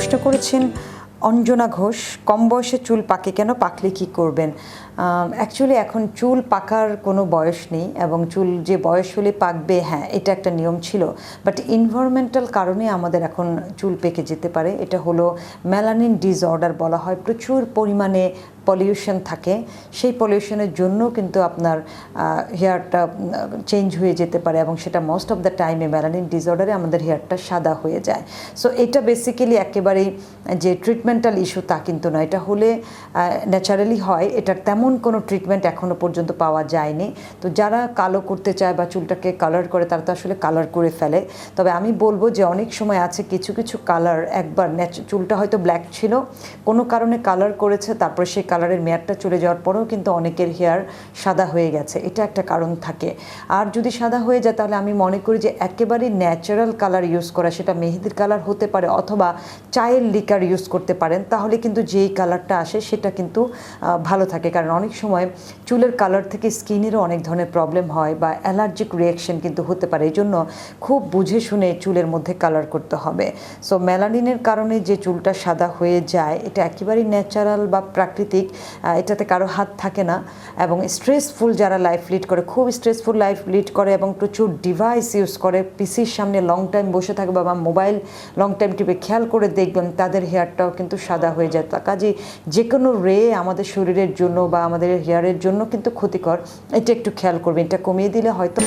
প্রশ্ন করেছেন অঞ্জনা ঘোষ। কম বয়সে চুল পাকে কেন? পাকলে কি করবেন? অ্যাকচুয়ালি এখন চুল পাকার কোনো বয়স নেই এবং চুল যে বয়স হলে পাকবে হ্যাঁ এটা একটা নিয়ম ছিল। বাট ইনভারমেন্টাল কারণে আমাদের এখন চুল পেকে যেতে পারে। এটা হলো মেলানিন ডিসঅর্ডার বলা হয়। প্রচুর পরিমাণে পলিউশন থাকে, সেই পলিউশনের জন্য কিন্তু আপনার হেয়ারটা চেঞ্জ হয়ে যেতে পারে এবং সেটা মোস্ট অফ দ্য টাইমে মেলানিন ডিসঅর্ডারে আমাদের হেয়ারটা সাদা হয়ে যায়। সো এটা বেসিক্যালি একেবারেই যে ট্রিটমেন্টাল ইস্যু তা কিন্তু নয়। এটা হলে ন্যাচারালি হয়। এটার তেমন কোনো ট্রিটমেন্ট এখনও পর্যন্ত পাওয়া যায়নি। তো যারা কালো করতে চায় বা চুলটাকে কালার করে, তারা তো আসলে কালার করে ফেলে। তবে আমি বলব যে অনেক সময় আছে কিছু কিছু কালার একবার চুলটা হয়তো ব্ল্যাক ছিল, কোনো কারণে কালার করেছে, তারপরে সেই কালারের মেয়াদটা চলে যাওয়ার পরেও কিন্তু অনেকের হেয়ার সাদা হয়ে গেছে। এটা একটা কারণ থাকে। আর যদি সাদা হয়ে যায়, তাহলে আমি মনে করি যে একেবারেই ন্যাচারাল কালার ইউজ করা, সেটা মেহেদির কালার হতে পারে অথবা চায়ের লিকার ইউজ করতে পারেন, তাহলে কিন্তু যেই কালারটা আসে, সেটা কিন্তু ভালো থাকে। কারণ অনেক সময় চুলের কালার থেকে স্কিনেরও অনেক ধরনের প্রবলেম হয় বা অ্যালার্জিক রিয়াকশন কিন্তু হতে পারে। এই জন্য খুব বুঝে শুনে চুলের মধ্যে কালার করতে হবে। সো মেলানিনের কারণে যে চুলটা সাদা হয়ে যায়, এটা একেবারেই ন্যাচারাল বা প্রাকৃতিক আহ, এটাতে কারও হাত থাকে না এবং স্ট্রেসফুল যারা লাইফ লিড করে খুব স্ট্রেসফুল লাইফ লিড করে এবং প্রচুর ডিভাইস ইউজ করে পিসির সামনে লং টাইম বসে থাকবে বা মোবাইল লং টাইম টিপে খেয়াল করে দেখবেন তাদের হেয়ারটাও কিন্তু সাদা হয়ে যায়। তা কাজে যে কোনো রে আমাদের শরীরের জন্য বা আমাদের হেয়ারের জন্য কিন্তু ক্ষতিকর এটা একটু খেয়াল করবেন এটা কমিয়ে দিলে হয়তো